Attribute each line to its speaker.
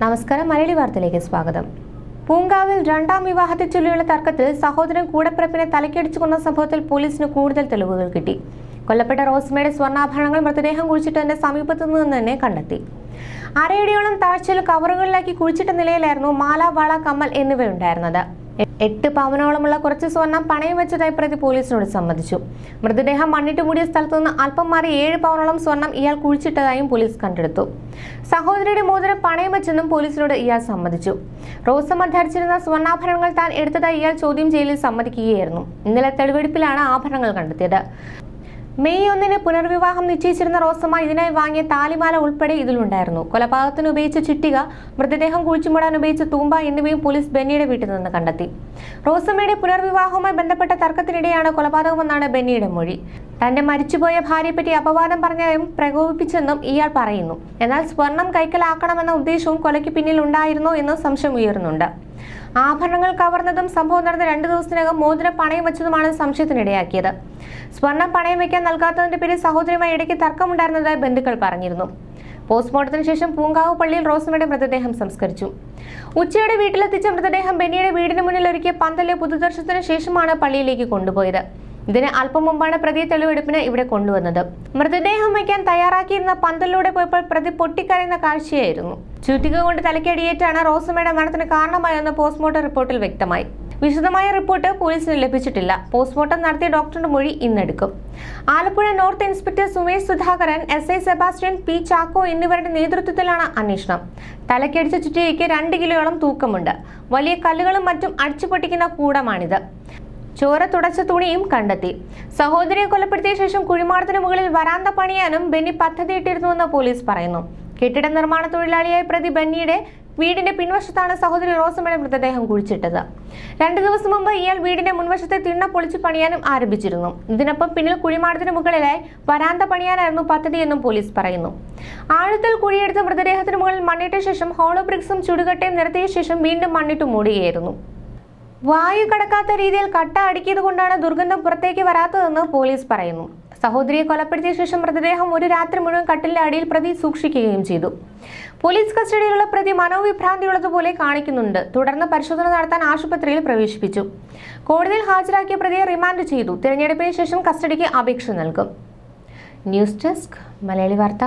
Speaker 1: നമസ്കാരം മലയാളി വാർത്തയിലേക്ക് സ്വാഗതം. പൂങ്കാവിൽ രണ്ടാം വിവാഹത്തെ ചൊല്ലിയുള്ള തർക്കത്തിൽ സഹോദരൻ കൂടപ്പിറപ്പിനെ തലക്കടിച്ചു കൊന്ന സംഭവത്തിൽ പോലീസിന് കൂടുതൽ തെളിവുകൾ കിട്ടി. കൊല്ലപ്പെട്ട റോസ്മയുടെ സ്വർണാഭരണങ്ങൾ മൃതദേഹം കുഴിച്ചിട്ട് തന്നെ സമീപത്തു നിന്ന് തന്നെ കണ്ടെത്തി. അരയടിയോളം താഴ്ചയിൽ കവറുകളിലാക്കി കുഴിച്ചിട്ട നിലയിലായിരുന്നു മാല വള കമ്മൽ എന്നിവയുണ്ടായിരുന്നത്. എട്ട് പവനോളമുള്ള കുറച്ച് സ്വർണം പണയം വെച്ചതായി പ്രതി പോലീസിനോട് സമ്മതിച്ചു. മൃതദേഹം മണ്ണിട്ട് മൂടിയ സ്ഥലത്തു നിന്ന് അല്പം മാറി ഏഴ് പവനോളം സ്വർണം ഇയാൾ കുഴിച്ചിട്ടതായും പോലീസ് കണ്ടെടുത്തു. സഹോദരിയുടെ മോതിരം പണയം വെച്ചെന്നും പോലീസിനോട് ഇയാൾ സമ്മതിച്ചു. റോസമ്മ ധരിച്ചിരുന്ന സ്വർണാഭരണങ്ങൾ താൻ എടുത്തതായി ഇയാൾ ചോദ്യം ചെയ്യലിൽ സമ്മതിക്കുകയായിരുന്നു. ഇന്നലെ തെളിവെടുപ്പിലാണ് ആഭരണങ്ങൾ കണ്ടെത്തിയത്. മെയ് ഒന്നിന് പുനർവിവാഹം നിശ്ചയിച്ചിരുന്ന റോസമ്മ ഇതിനായി വാങ്ങിയ താലിമാല ഉൾപ്പെടെ ഇതിലുണ്ടായിരുന്നു. കൊലപാതകത്തിന് ഉപയോഗിച്ച ചിട്ടിക മൃതദേഹം കുഴിച്ചുമൂടാൻ ഉപയോഗിച്ച തൂമ്പ എന്നിവയും പോലീസ് ബെന്നിയുടെ വീട്ടിൽ നിന്ന് കണ്ടെത്തി. റോസമ്മയുടെ പുനർവിവാഹവുമായി ബന്ധപ്പെട്ട തർക്കത്തിനിടെയാണ് കൊലപാതകമെന്നാണ് ബെന്നിയുടെ മൊഴി. തന്റെ മരിച്ചുപോയ ഭാര്യയെപ്പറ്റി അപവാദം പറഞ്ഞതും പ്രകോപിപ്പിച്ചെന്നും ഇയാൾ പറയുന്നു. എന്നാൽ സ്വർണം കൈക്കലാക്കണമെന്ന ഉദ്ദേശവും കൊലയ്ക്ക് പിന്നിൽ ഉണ്ടായിരുന്നോ എന്ന് സംശയം ഉയരുന്നുണ്ട്. ആഭരണങ്ങൾ കവർന്നതും സംഭവം നടന്ന രണ്ടു ദിവസത്തിനകം മോതിരം പണയം വെച്ചതുമാണ് സംശയത്തിനിടയാക്കിയത്. സ്വർണം പണയം വെക്കാൻ നൽകാത്തതിന്റെ പേരിൽ സഹോദരിയുമായി ഇടയ്ക്ക് തർക്കമുണ്ടായിരുന്നതായി ബന്ധുക്കൾ പറഞ്ഞിരുന്നു. പോസ്റ്റ്മോർട്ടത്തിന് ശേഷം പൂങ്കാവ് പള്ളിയിൽ റോസമ്മയുടെ മൃതദേഹം സംസ്കരിച്ചു. ഉച്ചയുടെ വീട്ടിലെത്തിച്ച മൃതദേഹം ബെന്നിയുടെ വീടിന് മുന്നിൽ ഒരുക്കിയ പന്തലെ പുതുദർശനത്തിന് ശേഷമാണ് പള്ളിയിലേക്ക് കൊണ്ടുപോയത്. ഇതിന് അല്പം മുമ്പാണ് പ്രതി തെളിവെടുപ്പിന് ഇവിടെ കൊണ്ടുവന്നത്. മൃതദേഹം വയ്ക്കാൻ തയ്യാറാക്കിയിരുന്ന പന്തലിലൂടെ പോയപ്പോൾ പ്രതി പൊട്ടിക്കരയുന്ന കാഴ്ചയായിരുന്നു. ചുറ്റിക കൊണ്ട് തലക്കടിയേറ്റാണ് റോസമ്മയുടെ മരണത്തിന് കാരണമായെന്ന് പോസ്റ്റ്മോർട്ടം റിപ്പോർട്ടിൽ വ്യക്തമായി. വിശദമായ റിപ്പോർട്ട് പോലീസിന് ലഭിച്ചിട്ടില്ല. പോസ്റ്റ്മോർട്ടം നടത്തിയ ഡോക്ടറുടെ മൊഴി ഇന്നെടുക്കും. Alappuzha north inspector Sumesh Sudhakaran S I Sebastian P Chacko എന്നിവരുടെ നേതൃത്വത്തിലാണ് അന്വേഷണം. തലക്കടിച്ച ചുറ്റികയ്ക്ക് രണ്ട് കിലോയോളം തൂക്കമുണ്ട്. വലിയ കല്ലുകളും മറ്റും അടിച്ചു പൊട്ടിക്കുന്ന കൂടമാണിത്. ചോര തുടച്ച തുണിയും കണ്ടെത്തി. സഹോദരിയെ കൊലപ്പെടുത്തിയ ശേഷം കുഴിമാടത്തിന് മുകളിൽ വരാന്ത പണിയാനും ബെന്നി പദ്ധതിയിട്ടിരുന്നുവെന്ന് പോലീസ് പറയുന്നു. കെട്ടിട നിർമ്മാണ തൊഴിലാളിയായ പ്രതി ബെന്നിയുടെ വീടിന്റെ പിൻവശത്താണ് സഹോദരി റോസമ്മയുടെ മൃതദേഹം കുഴിച്ചിട്ടത്. രണ്ടു ദിവസം മുമ്പ് ഇയാൾ വീടിന്റെ മുൻവശത്തെ തിണ്ണ പൊളിച്ചു പണിയാനും ആരംഭിച്ചിരുന്നു. ഇതിനൊപ്പം പിന്നിൽ കുഴിമാടത്തിന് മുകളിലായി വരാന്ത പണിയാനായിരുന്നു പദ്ധതിയെന്നും പോലീസ് പറയുന്നു. ആഴത്തിൽ കുഴിയെടുത്ത് മൃതദേഹത്തിന് മുകളിൽ മണ്ണിട്ട ശേഷം ഹോളോ ബ്രിക്സും ചുടുകട്ടയും നിരത്തിയ ശേഷം വീണ്ടും മണ്ണിട്ട് മൂടുകയായിരുന്നു. വായു കടക്കാത്ത രീതിയിൽ കട്ട അടുക്കിയത് കൊണ്ടാണ് ദുർഗന്ധം പുറത്തേക്ക് വരാത്തതെന്ന് പോലീസ് പറയുന്നു. സഹോദരിയെ കൊലപ്പെടുത്തിയ ശേഷം മൃതദേഹം ഒരു രാത്രി മുഴുവൻ കട്ടിലിന്റെ അടിയിൽ പ്രതി സൂക്ഷിക്കുകയും ചെയ്തു. പോലീസ് കസ്റ്റഡിയിലുള്ള പ്രതി മനോവിഭ്രാന്തിയുള്ളതുപോലെ കാണിക്കുന്നുണ്ട്. തുടർന്ന് പരിശോധന നടത്താൻ ആശുപത്രിയിൽ പ്രവേശിപ്പിച്ചു. കോടതിയിൽ ഹാജരാക്കിയ പ്രതിയെ റിമാൻഡ് ചെയ്തു. തിരഞ്ഞെടുപ്പിന് ശേഷം കസ്റ്റഡിക്ക് അപേക്ഷ നൽകും. ന്യൂസ് ഡെസ്ക് മലയാളി വാർത്ത.